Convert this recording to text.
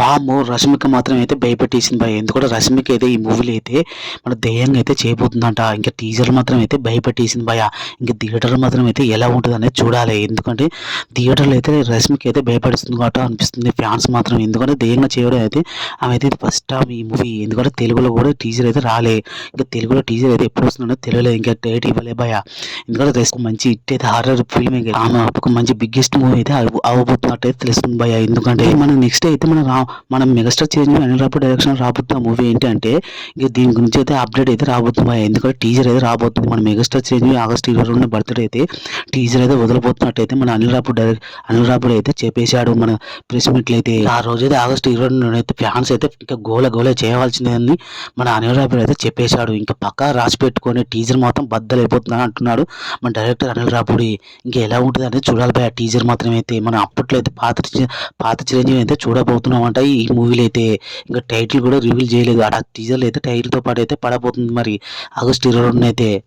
వాము రష్మిక మాత్రం అయితే భయపెట్టేసింది భయ. ఎందుకంటే రష్మిక అయితే ఈ మూవీలో అయితే మన దయ్యంగా అయితే చేయబోతుందంట. ఇంకా టీజర్ మాత్రం అయితే భయపెట్టేసింది భయ. ఇంకా థియేటర్ మాత్రం అయితే ఎలా ఉంటుంది అనేది చూడాలి. ఎందుకంటే థియేటర్లో అయితే రష్మిక అయితే భయపడుతుంది కాబట్టి అనిపిస్తుంది ఫ్యాన్స్ మాత్రం ఎందుకంటే దయ్యంగా చేయడం అయితే ఆమె అయితే ఫస్ట్ టైం ఈ మూవీ ఎందుకంటే తెలుగులో కూడా టీజర్ అయితే రాలే. ఇంకా తెలుగులో టీజర్ అయితే ఎప్పుడు వస్తుందో తెలియలేదు. ఇంకా డేట్ ఇవ్వలే భయ. ఎందుకంటే రేపు మంచి ఇట్ అయితే హారర్ ఫిల్మ్ ఆమె ఒక మంచి బిగ్గెస్ట్ మూవీ అయితే అవ్వబోతున్నట్టు అయితే తెలుస్తుంది భయ. ఎందుకంటే మనం నెక్స్ట్ అయితే మన రా మనం మెగాస్టార్ చేంజ్ అనిరాపు డైరెక్షన్ రాబోతున్న మూవీ ఏంటంటే ఇక దీని గురించి అయితే అప్డేట్ అయితే రాబోతుంది ఎందుకంటే టీజర్ అయితే రాబోతుంది. మన మెగాస్టార్ చేంజ్ ఆగస్ట్ ఇరవై రెండు బర్త్డే అయితే టీజర్ అయితే వదలబోతున్నట్టు అయితే మన అనిల్ రాపూర్ డైరెక్ట్ అనిల్ రాపుడు అయితే చెప్పేశాడు మన ప్రెస్ మీట్లు అయితే. ఆ రోజు అయితే ఆగస్ట్ ఇరవై రెండు అయితే ఫ్యాన్స్ అయితే ఇంకా గోల గోల చేయవలసిందని మన అనిల్ రాపుడు అయితే చెప్పేశాడు. ఇంకా పక్కా రాసి పెట్టుకొని టీజర్ మాత్రం బద్దలు అయిపోతుందని అంటున్నాడు మన డైరెక్టర్ అనిల్ రాపూడి. ఇంకా ఎలా ఉంటుంది అనేది చూడాలి ఆ టీజర్ మాత్రం అయితే మనం అప్పట్లో అయితే పాత పాత చిరంజీవి అయితే చూడబోతున్నాం అంట. ఈ మూవీలు అయితే. ఇంకా టైటిల్ కూడా రివీల్ చేయలేదు. ఆ టీజర్లు అయితే టైటిల్తో పాటు అయితే పడబోతుంది మరి. ఆగస్ట్ ఇరవై రెండున అయితే